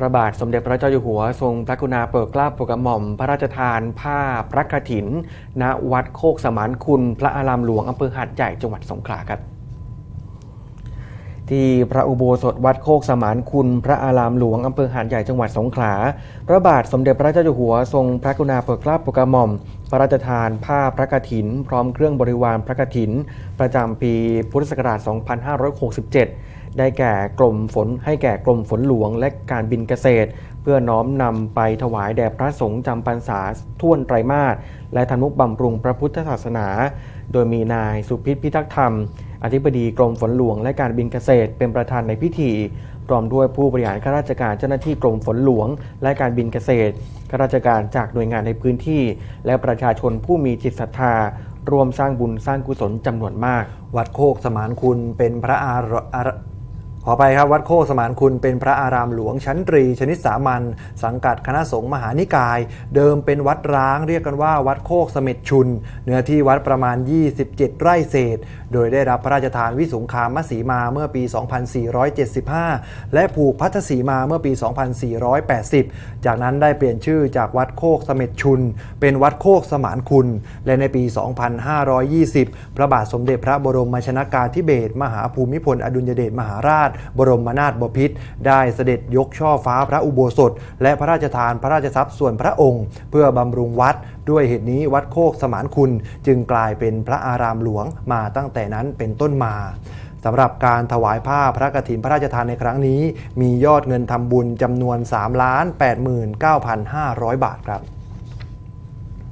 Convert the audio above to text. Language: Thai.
พระบาทสมเด็จพระเจ้าอยู่หัว ทรงพระกรุณาโปรดเกล้าโปรดกระหม่อม พระราชทานผ้าพระกฐิน ณ วัดโคกสมานคุณ พระอารามหลวงอำเภอหาดใหญ่จังหวัดสงขลาครับ ที่พระอุโบสถวัดโคกสมานคุณ พระอารามหลวงอำเภอหาดใหญ่จังหวัดสงขลา พระบาทสมเด็จพระเจ้าอยู่หัว ทรงพระกรุณาโปรดเกล้าโปรดกระหม่อม พระราชทานผ้าพระกฐิน พร้อมเครื่องบริวารพระกฐิน ประจำปีพุทธศักราช 2567 ได้แก่กรมฝนให้แก่กรมฝนหลวงและการบินเกษตร เพื่อน้อมนำไปถวายแด่พระสงฆ์จำพรรษาท่วนไตรมาสและทนุบำรุงพระพุทธศาสนา โดยมีนายสุพิษพิทักษ์ธรรม อธิบดีกรมฝนหลวงและการบินเกษตร เป็นประธานในพิธีพร้อมด้วยผู้บริหารข้าราชการเจ้าหน้าที่กรมฝนหลวง และการบินเกษตรข้าราชการจากหน่วยงานในพื้นที่ และประชาชนผู้มีจิตศรัทธารวมสร้างบุญสร้างกุศลจำนวนมาก วัดโคกสมานคุณเป็นพระอารอาร ขอไปครับวัดโคกสมานคุณเป็นพระอารามหลวงชั้นตรี ชนิดสามัญสังกัดคณะสงฆ์มหานิกาย เดิมเป็นวัดร้างเรียกกันว่าวัดโคกเสม็ดชุน เนื้อที่วัดประมาณ 27 ไร่เศษ โดยได้รับพระราชทานวิสุงคามสีมาเมื่อปี 2475 และผูกพัทธสีมาเมื่อปี 2480 จากนั้นได้เปลี่ยนชื่อจากวัดโคกเสม็ดชุน เป็นวัดโคกสมานคุณ และในปี 2520 พระบาทสมเด็จพระบรมชนากาธิเบศรมหาภูมิพลอดุลยเดชมหาราชบรมนาถบพิตรได้เสด็จยกช่อฟ้าพระอุโบสถ และพระราชทานพระราชทรัพย์ส่วนพระองค์ เพื่อบำรุงวัด ด้วยเหตุนี้วัดโคกสมานคุณ จึงกลายเป็นพระอารามหลวงมาตั้งแต่นั้นเป็นต้นมาสำหรับการถวายผ้าพระกฐินพระราชทานในครั้งนี้ มียอดเงินทำบุญจำนวน 3 8 9 5 0 0 บาทครับ